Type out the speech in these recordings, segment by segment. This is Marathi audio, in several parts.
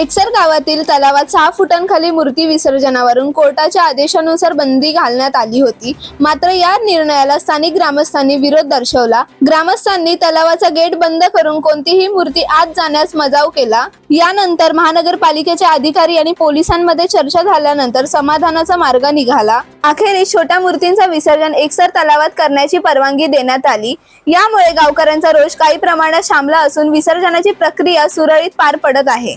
एकसर गावातील तलावात सहा फुटांखाली मूर्ती विसर्जनावरून कोर्टाच्या आदेशानुसार बंदी घालण्यात आली होती. मात्र या निर्णयाला स्थानिक ग्रामस्थांनी विरोध दर्शवला. ग्रामस्थांनी तलावाचा गेट बंद करून कोणतीही मूर्ती आत जाण्यास मजाव केला. यानंतर महानगरपालिकेचे अधिकारी आणि पोलिसांमध्ये चर्चा झाल्यानंतर समाधानाचा मार्ग निघाला. अखेरीस छोट्या मूर्तींचा विसर्जन एकसर तलावात करण्याची परवानगी देण्यात आली. यामुळे गावकऱ्यांचा रोष काही प्रमाणात शामला असून विसर्जनाची प्रक्रिया सुरळीत पार पडत आहे.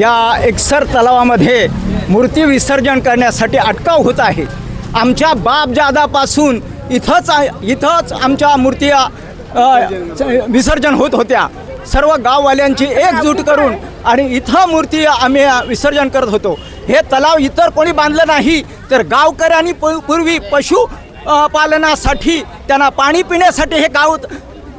या एकसर तलावामध्ये मूर्ती विसर्जन करण्यासाठी अटकाव होत आहे. आमच्या बापजादापासून इथंच इथंच आमच्या मूर्ती विसर्जन होत होत्या. सर्व गाववाल्यांची एकजूट करून आणि इथं मूर्ती आम्ही विसर्जन करत होतो. हे तलाव इतर कोणी बांधलं नाही तर गावकऱ्यांनी पूर्वी पशु पालनासाठी त्यांना पाणी पिण्यासाठी हे गाव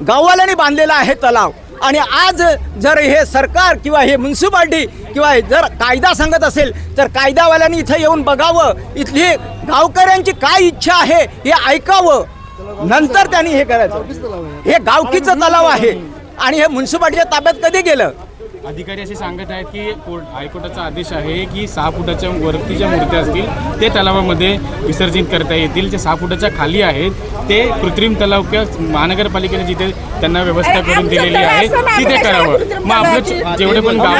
गाववाल्यांनी बांधलेलं आहे तलाव. आणि आज जर हे सरकार किंवा हे म्युन्सिपाल्टी किंवा जर कायदा सांगत असेल तर कायदावाल्यांनी इथं येऊन बघावं. इथली गावकऱ्यांची काय इच्छा आहे हे ऐकावं. नंतर त्यांनी हे करायचं. हे गावकीचं तलाव आहे. आणि हे म्युन्सिपाल्टीच्या ताब्यात कधी गेलं? अधिकारी असे सांगत आहेत की कोर्ट हायकोर्टाचा आदेश आहे की सहा फुटाच्या वरती ज्या मूर्त्या असतील ते तलावामध्ये विसर्जित करता येतील जे सहा फुटाच्या खाली आहेत ते कृत्रिम तलाव किंवा महानगरपालिकेने जिथे त्यांना व्यवस्था करून दिलेली आहे तिथे करावं मग आपलं जेवढे पण गाव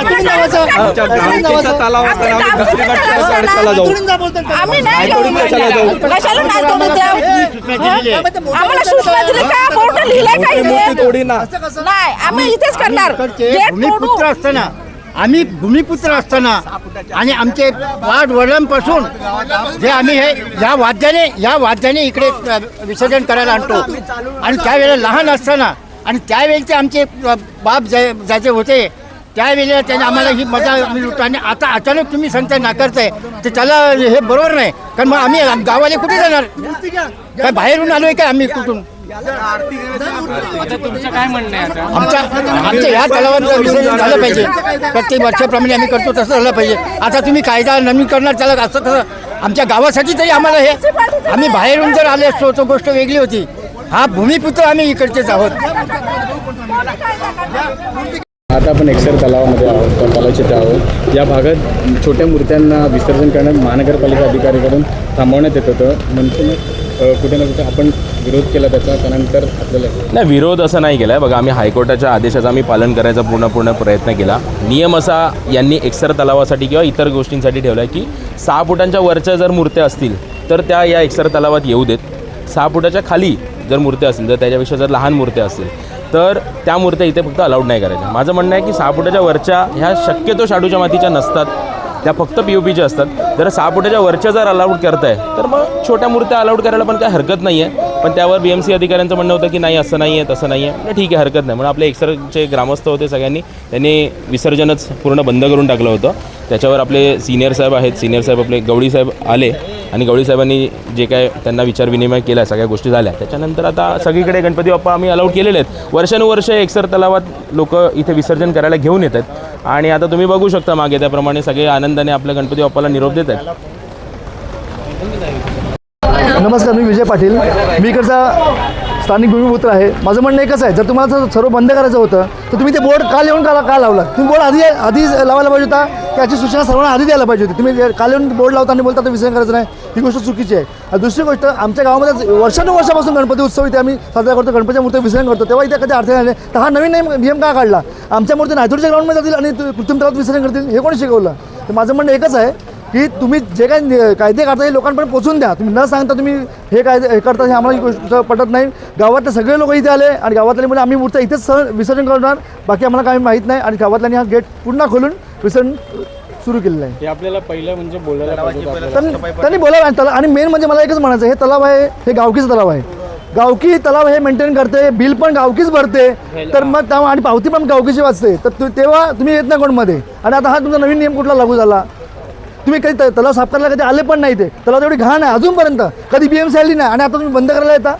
नाही लिहिलंय का इथे ना. आम्ही इथेच करणार. इकडचे गेट भूमिपुत्र. असताना आम्ही भूमिपुत्र असताना आणि आमचे वाढ वडिलांपासून जे आम्ही हे या वाद्याने या वाद्याने इकडे अ, विसर्जन करायला आणतो. आणि त्यावेळेला लहान असताना आणि त्यावेळेचे आमचे अ, बाप जे ज्याचे होते त्यावेळेला त्याने आम्हाला ही मजा आम्ही लुटतो आणि आता अचानक तुम्ही सांगताय नाकारताय तर त्याला हे बरोबर नाही. कारण मग आम्ही गावाले कुठे जाणार? काय बाहेरून आलोय का आम्ही कुठून? तुमचं काय म्हणणं आहे आता? आमच्या आमच्या ह्या तलावाचं विसर्जन झालं पाहिजे. प्रत्येक वर्षाप्रमाणे आम्ही करतो तसं झालं पाहिजे. आता तुम्ही कायदा नवीन करणार त्याला असं कसं आमच्या गावासाठी तरी आम्हाला हे आम्ही बाहेरून जर आले असतो तो गोष्ट वेगळी होती. हा भूमिपुत्र आम्ही इकडचेच आहोत. आता आपण एक्सर तलावामध्ये आहोत तलावाचे आहोत. या भागात छोट्या मूर्त्यांना विसर्जन करण्यात महानगरपालिका अधिकाऱ्याकडून थांबवण्यात येत होतं. म्हणून कुठे ना कुठे आपण विरोध केला त्याचा त्यानंतर आपल्याला नाही विरोध असा नाही केला आहे बघा आम्ही हायकोर्टाच्या आदेशाचा आम्ही पालन करायचा पूर्ण पूर्ण प्रयत्न केला. नियम असा यांनी एक्सर तलावासाठी किंवा इतर गोष्टींसाठी ठेवला आहे की सहा फुटांच्या वरच्या जर मूर्त्या असतील तर त्या या एक्सर तलावात येऊ देत. सहा फुटाच्या खाली जर मूर्त्या असतील तर त्याच्यापेक्षा जर लहान मूर्त्या असतील तर त्या मूर्त्या इथे फक्त अलाउड नाही करायच्या. माझं म्हणणं आहे की सहा फुटाच्या वरच्या ह्या शक्यतो शाडूच्या मातीच्या नसतात. त्या फक्त पी ओ पीच्या असतात. जर सहा फुटाच्या वरच्या जर अलाउड करताय तर मग छोट्या मूर्त्या अलाउड करायला पण काय हरकत नाही आहे पण त्यावर बी एम सी अधिकाऱ्यांचं म्हणणं होतं की नाही असं नाही आहे तसं नाही आहे म्हणजे ठीक आहे हरकत नाही. म्हणून आपले एक्सरचे ग्रामस्थ होते सगळ्यांनी त्यांनी विसर्जनच पूर्ण बंद करून टाकलं होतं. त्याच्यावर आपले सिनियर साहेब आहेत. सिनियर साहेब आपले गवळी साहेब आले आणि गवळी साहेबांनी जे काय त्यांना विचार विनिमय केला सगळ्या गोष्टी झाल्या. त्याच्यानंतर आता सगळीकडे गणपती बाप्पा आम्ही अलाउड केलेले आहेत. वर्षानुवर्ष एकसर तलावात लोक इथे विसर्जन करायला घेऊन येत आहेत. आणि आता तुम्ही बघू शकता मागे त्याप्रमाणे सगळे आनंदाने आपल्या गणपती बाप्पाला निरोप देत आहेत. नमस्कार मी विजय पाटील. मी इकडचा स्थानिक भूमिपुत्र आहे. माझं म्हणणं एकच आहे जर तुम्हाला जर सर्व बंद करायचं होतं तर तुम्ही ते बोर्ड का लिहून का का लावला? तुम्ही बोर्ड आधी आधी लावायला पाहिजे होता त्याची सूचना सर्वांना आधी द्यायला पाहिजे होती. तुम्ही काल येऊन बोर्ड लावता आणि बोलता तर विसर्जन करायचं नाही. ही गोष्ट चुकीची आहे. आणि दुसरी गोष्ट आमच्या गावामध्ये वर्षानुवर्षापासून गणपती उत्सव इथे आम्ही साजरा करतो गणपतीच्या मूर्ती विसर्जन करतो. तेव्हा इथे कधी अडथळे आले तर हा नवीन नियम नियम का काढला? आमच्या मूर्ती नायतूरच्या ग्राउंडमध्ये जातील आणि कृत्रिम तलावात विसर्जन करतील हे कोणी शिकवलं? तर माझं म्हणणं एकच आहे की तुम्ही जे काही कायदे काढता हे लोकांपर्यंत पोहोचून द्या. तुम्ही न सांगता तुम्ही हे कायदे हे करता हे आम्हाला गोष्ट पटत नाही. गावातले सगळे लोक इथे आले आणि गावातले म्हणजे आम्ही मूर्त्या इथेच सह विसर्जन करणार. बाकी आम्हाला काही माहीत नाही. आणि गावातल्यांनी हा गेट पुन्हा खोलून विसर्जन सुरू केलेलं आहे. हे आपल्याला पहिलं म्हणजे बोलायला पाहिजे होतं आपल्याला. त्यांनी त्यांनी बोलावं आणि तलाव आणि मेन म्हणजे मला एकच म्हणायचं हे तलाव आहे हे गावकीचं तलाव आहे. गावकी तलाव हे मेंटेन करते बिल पण गावकीच भरते. तर मग तेव्हा आणि पावती पण गावकीची वाचते. तर तु- तेव्हा तुम्ही येत नाही कोणमध्ये. आणि आता हा तुमचा नवीन नियम कुठला लागू झाला? तुम्ही कधी तलाव साफ करायला कधी आले पण नाही ते तलाव तेवढी घाण आहे अजूनपर्यंत. कधी बी एम सी आली नाही आणि आता तुम्ही बंद करायला येता?